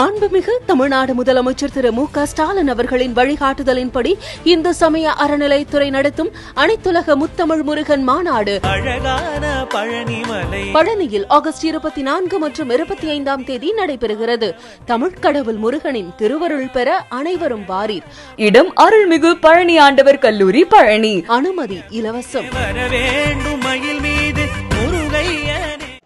மாண்புமிகு தமிழ்நாடு முதலமைச்சர் திரு மு க ஸ்டாலின் அவர்களின் வழிகாட்டுதலின்படி இந்து சமய அறநிலைத்துறை நடத்தும் அனைத்துலக முத்தமிழ் முருகன் மாநாடு பழனியில் ஆகஸ்ட் இருபத்தி நான்கு மற்றும் இருபத்தி ஐந்தாம் தேதி நடைபெறுகிறது. தமிழ்க் கடவுள் முருகனின் திருவருள் பெற அனைவரும் வாரீர். இடம் அருள்மிகு பழனி ஆண்டவர் கல்லூரி பழனி. அனுமதி இலவசம்.